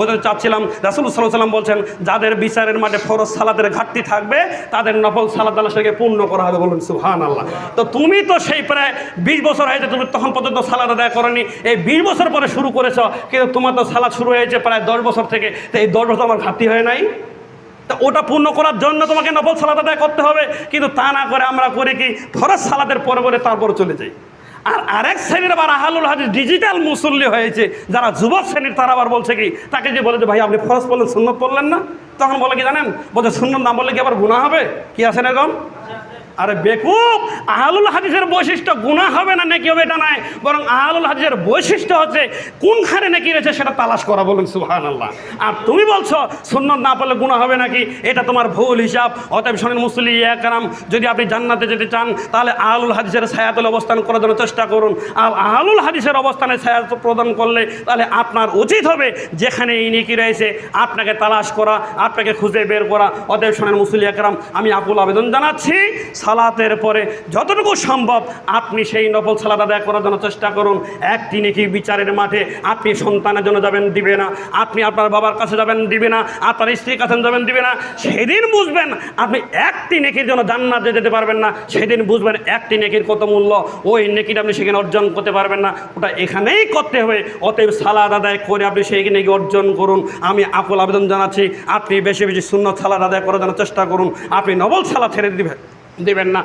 বোঝাতে চাচ্ছিলাম, রাসুল সাল্লাম বলছেন, যাদের বিচারের মাঠে ফরজ সালাদের ঘাটতি থাকবে, তাদের নফল সালাদ আল্লাহ সেটাকে পূর্ণ করা হবে বলুন সুহান আল্লাহ তো তুমি তো সেই প্রায় বিশ বছর হয়েছে, তুমি তখন পর্যন্ত সালাদ আদায় করনি, এই বিশ বছর পরে শুরু করেছ, কিন্তু তোমার তো সালাদ শুরু হয়েছে প্রায় দশ বছর থেকে, তো এই দশ বছর আমার ঘাটতি হয় নাই? তা ওটা পূর্ণ করার জন্য তোমাকে নফল সালাদ আদায় করতে হবে, কিন্তু তা না করে আমরা করে কি, ফরজ সালাদের পরে পরে তারপর চলে যাই। আর আরেক শ্রেণির আবার আহালুল হাদিস ডিজিটাল মুসল্লি হয়েছে। যারা যুবক শ্রেণির, তারা আবার বলছে কি, তাকে যে বলে যে, ভাই, আপনি ফরজ পড়লেন, সুন্নত পড়লেন না? তখন বলে কি জানেন? বলছে সুন্নত না বললে কি আবার গুণা হবে? কি আছেন এরকম আরে বেকুব, আহলুল হাদিসের বৈশিষ্ট্য গুণা হবে না, নাকি হবে এটা নয় বরং আহলুল হাদিসের বৈশিষ্ট্য হচ্ছে কোন কোনখানে নাকি রয়েছে সেটা তালাশ করা বলুন সুহান আল্লাহ আর তুমি বলছো, সুন্নত না পড়লে গুণা হবে নাকি? এটা তোমার ভুল হিসাব। অতএব শোনেন মুসলি একরাম, যদি আপনি জান্নাতে যেতে চান, তাহলে আহলুল হাদিসের ছায়াতলে অবস্থান করার জন্য চেষ্টা করুন। আর আহলুল হাদিসের অবস্থানে ছায়া প্রদান করলে, তাহলে আপনার উচিত হবে যেখানে এই নেকি রয়েছে, আপনাকে তালাশ করা, আপনাকে খুঁজে বের করা। অতএব শোনেন মুসলি একরাম, আমি আকুল আবেদন জানাচ্ছি সালাতের পরে যতটুকু সম্ভব আপনি সেই নফল সালাদ আদায় করার জন্য চেষ্টা করুন। এক একটি নেকি বিচারের মাঠে আপনি সন্তানের জন্য যাবেন দিবে না? আপনি আপনার বাবার কাছে যাবেন দিবে না? আপনার স্ত্রীর কাছে যাবেন দিবে না? সেদিন বুঝবেন আপনি একটি নেকির জন্য জান্নাতে যেতে পারবেন না। সেদিন বুঝবেন একটি নেকির কত মূল্য। ওই নেকিটা আপনি সেখানে অর্জন করতে পারবেন না। ওটা এখানেই করতে হবে। অতএব সালাদ আদায় করে আপনি সেই নেকি অর্জন করুন। আমি আকুল আবেদন জানাচ্ছি, আপনি বেশি বেশি শূন্য সালাদ আদায় করার জন্য চেষ্টা করুন। আপনি নবল সালা ছেড়ে দিবেন। দিবেন না।